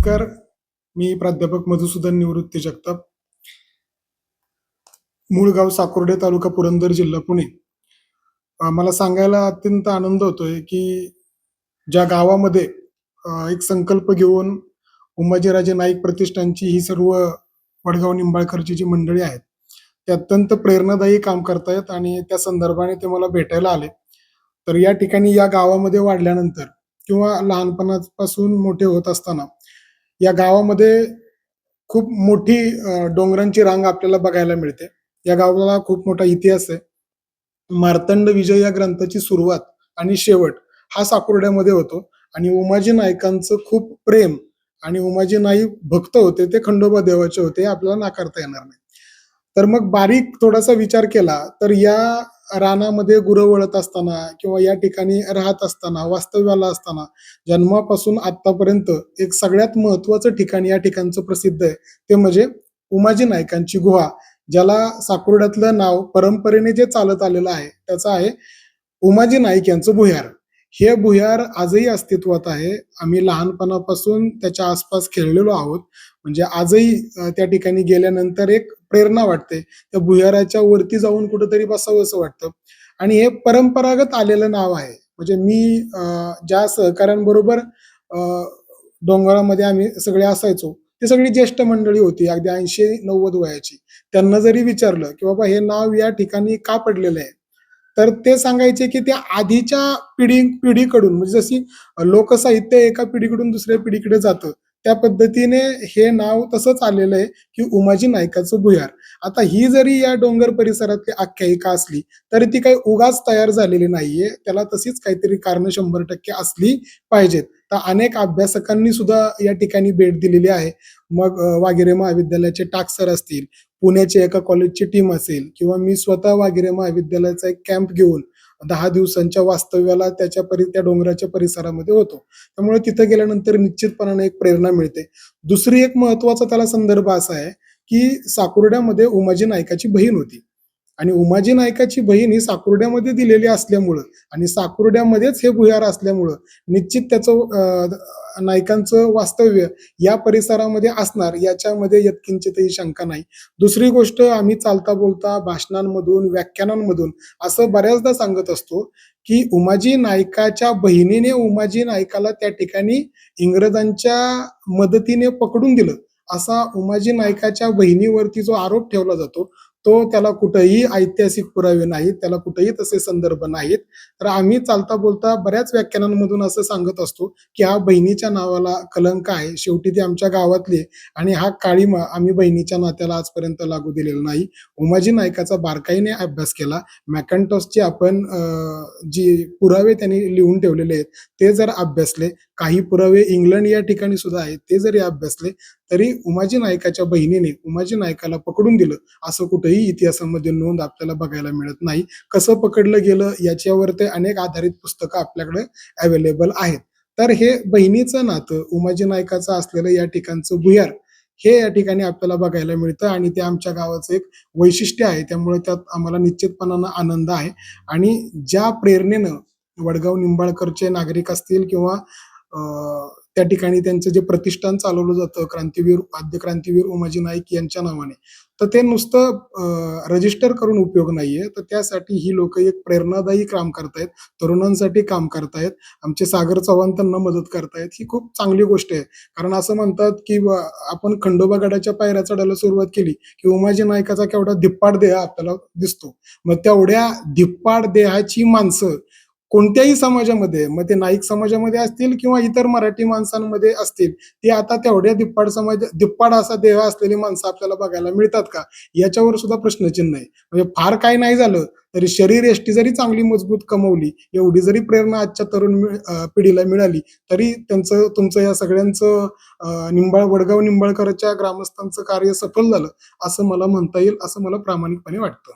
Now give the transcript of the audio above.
नमस्कार. मी प्राध्यापक मधुसूदन निवृत्ती जगताप. मूळ गाव साकोर्डे तालुका पुरंदर जिल्हा पुणे. मला सांगायला अत्यंत आनंद होतोय की ज्या गावामध्ये एक संकल्प घेऊन उमाजीराजे नाईक प्रतिष्ठानची ही सर्व वडगाव निंबाळकरची जी मंडळी आहेत ते अत्यंत प्रेरणादायी काम करतायत आणि त्या संदर्भाने ते मला भेटायला आले. तर या ठिकाणी या गावामध्ये वाढल्यानंतर किंवा लहानपणापासून मोठे होत असताना या गावामध्ये खूप मोठी डोंगरांची रांग आपल्याला बघायला मिळते. या गावाला खूप मोठा इतिहास आहे. मार्तंड विजय या ग्रंथाची सुरुवात आणि शेवट हा साकुर्ड्यामध्ये होतो. आणि उमाजी नाईकांचं खूप प्रेम आणि उमाजी नाईक भक्त होते ते खंडोबा देवाचे होते हे आपल्याला नाकारता येणार नाही. तर मग बारीक थोडासा विचार केला तर या रानामध्ये गुरं वळत असताना किंवा या ठिकाणी राहत असताना वास्तव्याला असताना जन्मापासून आतापर्यंत एक सगळ्यात महत्वाचं ठिकाण या ठिकाणचं प्रसिद्ध आहे. ते म्हणजे उमाजी नायकांची गुहा ज्याला साकुर्ड्यातलं नाव परंपरेने जे चालत आलेलं आहे त्याचं आहे उमाजी नाईक यांचं भुयार. हे भुयार आजही अस्तित्वात आहे. आम्ही लहानपणापासून त्याच्या आसपास खेळलेलो आहोत. म्हणजे आजही त्या ठिकाणी गेल्यानंतर एक प्रेरणा वाटते. त्या भुयाराच्या वरती जाऊन कुठेतरी बसावं असं वाटतं. आणि हे परंपरागत आलेलं नाव आहे. म्हणजे मी अ, ज्या सहकाऱ्यांबरोबर अ, डोंगरामध्ये आम्ही सगळे असायचो ती सगळी ज्येष्ठ मंडळी होती अगदी ऐंशी नव्वद वयाची. त्यांना जरी विचारलं की बाबा हे नाव या ठिकाणी का पडलेलं आहे? तर ते सांगायचे की त्या आधीच्या पिढी पिढीकडून म्हणजे जशी लोकसाहित्य एका पिढीकडून दुसऱ्या पिढीकडे जातं त्या पद्धतीने हे नाव तसंच आलेलं आहे की उमाजी नायकाचं भुयार. आता ही जरी या डोंगर परिसरातली आख्यायिका असली तरी ती काही उगाच तयार झालेली नाहीये. त्याला तशीच काहीतरी कारण शंभर टक्के असली पाहिजेत. तर अनेक अभ्यासकांनी सुद्धा या ठिकाणी भेट दिलेली आहे. मग अ, वागिरे महाविद्यालयाचे टाकसर असतील पुण्याचे एका कॉलेजची टीम असेल किंवा मी स्वतः वागिरे महाविद्यालयाचा एक कॅम्प घेऊन दहा दिवसांच्या वास्तव्याला त्याच्या परि त्या डोंगराच्या परिसरामध्ये होतो. त्यामुळे तिथं गेल्यानंतर निश्चितपणाने एक प्रेरणा मिळते. दुसरी एक महत्त्वाचा त्याला संदर्भ असा आहे की साकुर्ड्यामध्ये उमाजी नायकाची बहीण होती. आणि उमाजी नायकाची बहीण ही साकुर्ड्यामध्ये दिलेली असल्यामुळं आणि साकुर्ड्यामध्येच हे भुयार असल्यामुळं निश्चित त्याचं नायकांचं वास्तव्य या परिसरामध्ये असणार याच्यामध्ये यत्किंचितही शंका नाही. दुसरी गोष्ट आम्ही चालता बोलता भाषणांमधून व्याख्यानांमधून असं बऱ्याचदा सांगत असतो की उमाजी नायकाच्या बहिणीने उमाजी नायकाला त्या ठिकाणी इंग्रजांच्या मदतीने पकडून दिलं. असा उमाजी नायकाच्या बहिणीवरती जो आरोप ठेवला जातो तो त्याला कुठंही ऐतिहासिक पुरावे नाहीत त्याला कुठेही तसे संदर्भ नाहीत. तर आम्ही चालता बोलता बऱ्याच व्याख्यानांमधून असं सांगत असतो की हा बहिणीच्या नावाला कलंक आहे. शेवटी ती आमच्या गावातली आहे आणि हा काळीमा आम्ही बहिणीच्या नात्याला आजपर्यंत लागू दिलेला नाही. उमाजी नायकाचा बारकाईने अभ्यास केला. मॅकॅन्टॉसचे आपण जी पुरावे त्यांनी लिहून ठेवलेले आहेत ते जर अभ्यासले काही पुरावे इंग्लंड या ठिकाणी सुद्धा आहेत ते जरी अभ्यासले तरी उमाजी नायकाच्या बहिणीने उमाजी नायकाला पकडून दिलं असं कुठे कुठेही इतिहासामध्ये नोंद आपल्याला बघायला मिळत नाही. कसं पकडलं गेलं याच्यावर ते अनेक आधारित पुस्तकं आपल्याकडे अवेलेबल आहेत. तर हे बहिणीचं नातं उमाजी नायकाचं असलेलं या ठिकाणचं भुयार हे या ठिकाणी आपल्याला बघायला मिळतं आणि ते आमच्या गावाचं एक वैशिष्ट्य आहे. त्यामुळे त्यात आम्हाला निश्चितपणानं आनंद आहे. आणि ज्या प्रेरणेनं वडगाव निंबाळकरचे नागरिक असतील किंवा त्या ठिकाणी त्यांचं जे प्रतिष्ठान चालवलं जातं क्रांतीवीर आद्य क्रांतीवीर उमाजी नाईक यांच्या नावाने तर ते नुसतं रजिस्टर करून उपयोग नाहीये. तर त्यासाठी ही लोक एक प्रेरणादायी काम करतायत तरुणांसाठी काम करतायत. आमचे सागर चव्हाण त्यांना मदत करतायत. ही खूप चांगली गोष्ट आहे. कारण असं म्हणतात की आपण खंडोबा गडाच्या पायऱ्या चढायला सुरुवात केली की उमाजी नायकाचा केवढा धिप्पाड देह आपल्याला दिसतो. मग तेवढ्या धिप्पाड देहाची माणसं कोणत्याही समाजामध्ये मग ते नाईक समाजामध्ये असतील किंवा इतर मराठी माणसांमध्ये असतील ती आता तेवढ्या दिप्पाड समाज दिप्पाड असा देह असलेली माणसं आपल्याला बघायला मिळतात का? याच्यावर सुद्धा प्रश्नचिन्ह आहे. म्हणजे फार काही नाही झालं तरी शरीर एष्टी जरी चांगली मजबूत कमवली एवढी जरी प्रेरणा आजच्या तरुण पिढीला मिळाली तरी त्यांचं तुमचं या सगळ्यांचं निंबाळ वडगाव निंबाळकरच्या ग्रामस्थांचं कार्य सफल झालं असं मला म्हणता येईल असं मला प्रामाणिकपणे वाटतं.